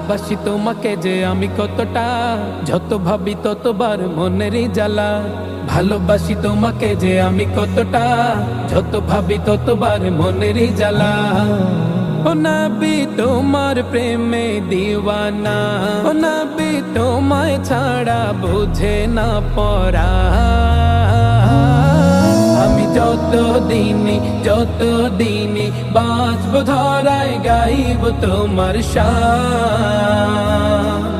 ভালোবাসি তোমাকে যে আমি কতটা। যত ভাবি ততবার মনেরই জ্বালা। ভালোবাসি তোমাকে যে আমি কতটা। যত ভাবি ততবার মনেরই জ্বালা। ও নবী, তোমার প্রেমে দিওয়ানা। ও নবী, তোমায় ছাড়া বুঝে না পড়া। যত দিনে যত দিনে বাঁচব ধরায় গাইব তোমার শান